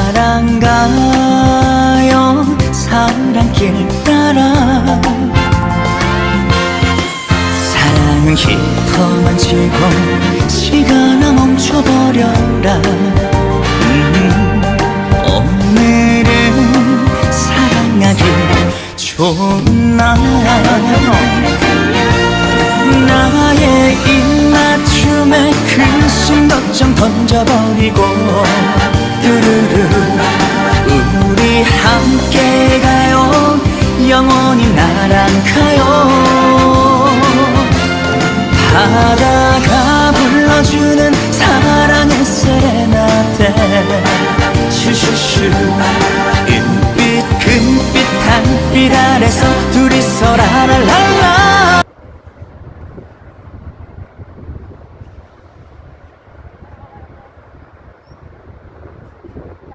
사랑 가요? 사랑길 따라. 사랑은 깊어만 지고 시간아 멈춰버려라. 음, 오늘은 사랑하기 좋은 날. 나의 입맞춤에 근심 걱정 던져버리고 함께 가요. 영원히 나랑 가요. 바다가 불러주는 사랑의 세레나데. 슈슈슈. 은빛 금빛 달빛 아래서 둘이